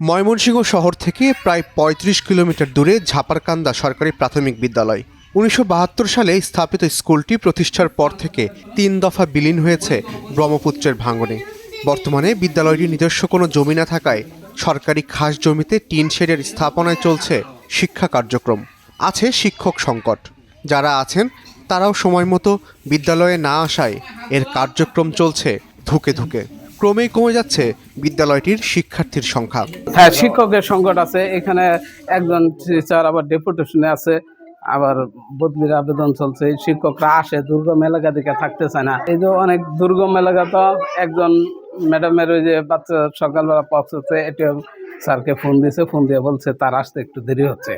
ময়মনসিংহ শহর থেকে প্রায় ৩৫ কিলোমিটার দূরে ঝাপারকান্দা সরকারি প্রাথমিক বিদ্যালয়। উনিশশো বাহাত্তর সালে স্থাপিত স্কুলটি প্রতিষ্ঠার পর থেকে তিন দফা বিলীন হয়েছে ব্রহ্মপুত্রের ভাঙনে। বর্তমানে বিদ্যালয়টির নিজস্ব কোনো জমি না থাকায় সরকারি খাস জমিতে টিন শেডের স্থাপনায় চলছে শিক্ষা কার্যক্রম। আছে শিক্ষক সংকট। যারা আছেন, তারাও সময় মতো বিদ্যালয়ে না আসায় এর কার্যক্রম চলছে ধুকে ধুকে। ক্রমেই কমে যাচ্ছে বিদ্যালয়টির শিক্ষার্থীর সংখ্যা। হ্যাঁ শিক্ষকের সংকট আছে। এখানে একজন টিচার আবার ডেপুটেশনে আছে। আবার বদলির আবেদন চলছে। শিক্ষকরা আসে দুর্গম এলাকা দিকে থাকতে চায় না। এই যে অনেক দুর্গম এলাকা তো একজন ম্যাডামের ওই যে বাচ্চা সকালবেলা পৌঁছচ্ছে এটা স্যারকে ফোন দিয়েছে ফোন দিয়ে বলছে তার আসতে একটু দেরি হচ্ছে।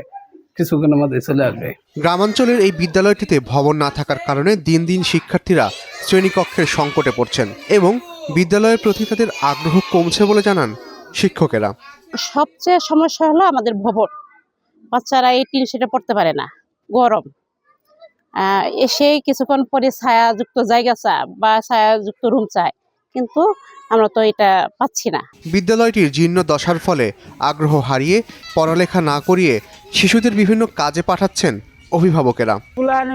কিছুক্ষণের মধ্যে চলে আসবে। গ্রামাঞ্চলের এই বিদ্যালয়টিতে ভবন না থাকার কারণে দিন দিন শিক্ষার্থীরা শ্রেণীকক্ষের সংকটে পড়ছেন এবং বিদ্যালয়ের প্রতি তাদের আগ্রহ কমছে বলে জানান শিক্ষকেরা। সবচেয়ে সমস্যা হলো আমাদের ভবন। বাচ্চারা এই টিন সেটে পড়তে পারে না গরম। আহ, এসে কিছুক্ষণ পরে ছায়াযুক্ত জায়গা চায় বা ছায়াযুক্ত রুম চায় কিন্তু আমরা তো এটা পাচ্ছি না। বিদ্যালয়টির জীর্ণ দশার ফলে আগ্রহ হারিয়ে পড়ালেখা না করিয়ে শিশুদের বিভিন্ন কাজে পাঠাচ্ছেন অভিভাবকেরা।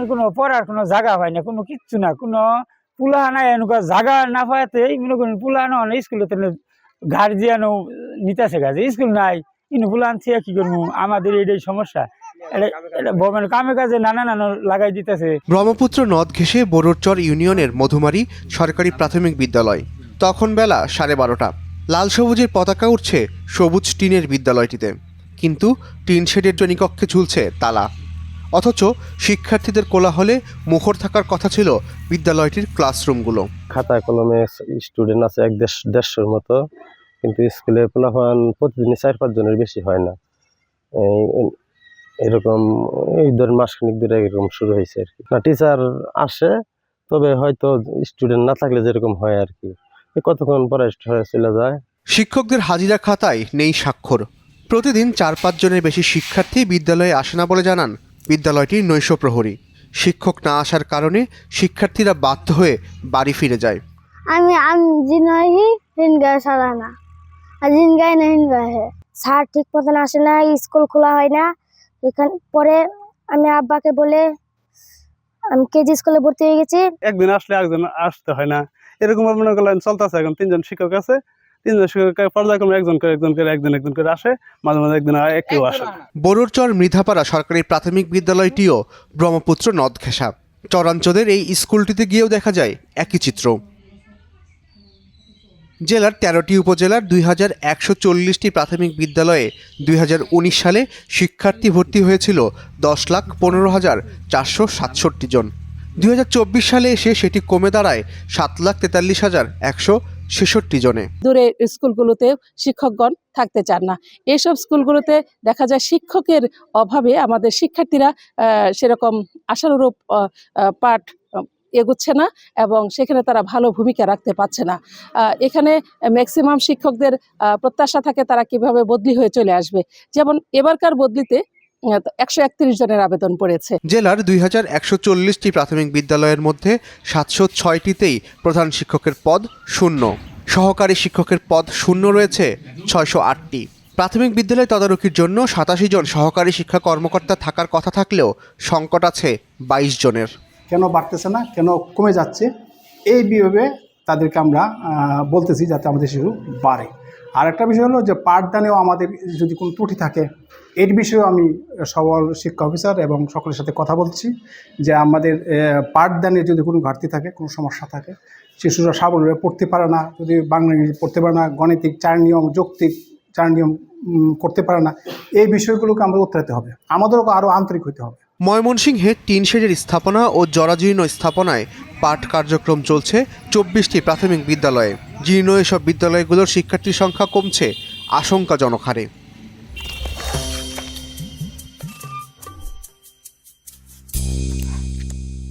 কোনো পড়ার কোনো জায়গা হয় না কোনো কিচ্ছু না কোনো পুলাহানা এনেকুৱা জাগা না পাইতে মনে করেন পুলাহানো অনেক স্কুলে তেনে গার্জিয়ানও নিতেছে কাজে স্কুল নাই, কিন্তু পুলাহান থেকে কি করব আমাদের এটাই সমস্যা। কামে কাজে নানা নানা লাগাই দিতেছে। ব্রহ্মপুত্র নদ ঘেঁষে বোরোরচর ইউনিয়নের মধুমারি সরকারি প্রাথমিক বিদ্যালয়। তখন বেলা সাড়ে বারোটা। লাল সবুজের পতাকা উঠছে সবুজ টিনের বিদ্যালয়টিতে। কিন্তু টিন শেডের জনিকক্ষে ঝুলছে তালা। অথচ শিক্ষার্থীদের কোলাহলে মুখর থাকার কথা ছিল বিদ্যালয়টির ক্লাসরুমগুলো। খাতা কলমে স্টুডেন্ট আছে এক দেড় দেড়শোর মতো কিন্তু স্কুলে পোলাপান প্রতিদিনই চার পাঁচ জনের বেশি হয় না। এরকম এই ধর মাসখানিক ধরে এরকম শুরু হয়েছে আর কি। না টিচার আসে তবে হয়তো স্টুডেন্ট না থাকলে যেরকম হয় আর কি। কতক্ষণ পরে চলে যায়? শিক্ষকদের হাজিরা খাতায় নেই স্বাক্ষর। প্রতিদিন চার পাঁচ জনের বেশি শিক্ষার্থী বিদ্যালয়ে আসে না বলে জানান বিদ্যালয়টির নৈশ প্রহরী। শিক্ষক না আসার কারণে শিক্ষার্থীরা বাধ্য হয়ে বাড়ি ফিরে যায়। আমি আমি জিনহি হিনগা সারা না আর জিনগাই না হিনগা হে স্যার ঠিক মতন আসে না স্কুল খোলা হয় না। এখান পরে আমি আব্বাকে বলে আমি কেজি স্কুলে ভর্তি হয়ে গেছি। একদিন আসলে একজন আসতে হয় না। এরকম মনে করলেন চলতেছে এখন তিনজন শিক্ষক আছে। তিনজন পর্যায়ক্রমে একজন করে, একজন একজন একজন আসে, মাঝে মাঝে একদিন আর কেউ আসে না। মৃধাপাড়া সরকারি প্রাথমিক বিদ্যালয়টিও ব্রহ্মপুত্র নদ ঘেঁষা চরাঞ্চলের এই স্কুলটিতে গিয়েও দেখা যায় একই চিত্র। জেলার তেরোটি উপজেলার দুই হাজার একশো চল্লিশটি প্রাথমিক বিদ্যালয়ে দুই হাজার উনিশ সালে শিক্ষার্থী ভর্তি হয়েছিল দশ লাখ পনেরো হাজার চারশো সাতষট্টি জন। দুই হাজার চব্বিশ সালে এসে সেটি কমে দাঁড়ায় সাত লাখ তেতাল্লিশ হাজার একশো ছেষট্টি জনে। দূরে স্কুলগুলোতে শিক্ষকগণ থাকতে চান না। এইসব স্কুলগুলোতে দেখা যায় শিক্ষকের অভাবে আমাদের শিক্ষার্থীরা সেরকম আশানুরূপ পাঠ এগুচ্ছে না এবং সেখানে তারা ভালো ভূমিকা রাখতে পারছে না। এখানে ম্যাক্সিমাম শিক্ষকদের প্রত্যাশা থাকে তারা কীভাবে বদলি হয়ে চলে আসবে। যেমন এবারকার বদলিতে একশো একত্রিশ জনের আবেদন পড়েছে। জেলার দুই হাজার একশো চল্লিশটি প্রাথমিক বিদ্যালয়ের মধ্যে সাতশো ছয়টিতেই প্রধান শিক্ষকের পদ শূন্য। সহকারী শিক্ষকের পদ শূন্য রয়েছে ছয়শো আটটি। প্রাথমিক বিদ্যালয় তদারকির জন্য সাতাশি জন সহকারী শিক্ষা কর্মকর্তা থাকার কথা থাকলেও সংকট আছে বাইশ জনের। কেন বাড়তেছে না কেন কমে যাচ্ছে এই বিভাগে তাদেরকে আমরা বলতেছি যাতে আমাদের শিশু বাড়ে। আর একটা বিষয় হলো যে পাঠদানেও আমাদের যদি কোনো ত্রুটি থাকে এর বিষয়েও আমি সকল শিক্ষা অফিসার এবং সকলের সাথে কথা বলছি যে আমাদের আহ, পাঠদানের যদি কোনো ঘাটতি থাকে কোনো সমস্যা থাকে শিশুরা স্বাবলম্বী পড়তে পারে না যদি বাংলা ইংরেজি পড়তে পারে না গণিতিক চার নিয়ম যৌক্তিক চার নিয়ম করতে পারে না এই বিষয়গুলোকে আমাদের উত্তরাতে হবে। আমাদেরও আরও আন্তরিক হতে হবে। ময়মনসিংহে টিন শেডের স্থাপনা ও জরাজীর্ণ স্থাপনায় পাঠ কার্যক্রম চলছে চব্বিশটি প্রাথমিক বিদ্যালয়ে। জীর্ণ এসব বিদ্যালয়গুলোর শিক্ষার্থীর সংখ্যা কমছে। আশঙ্কাজনক হারে।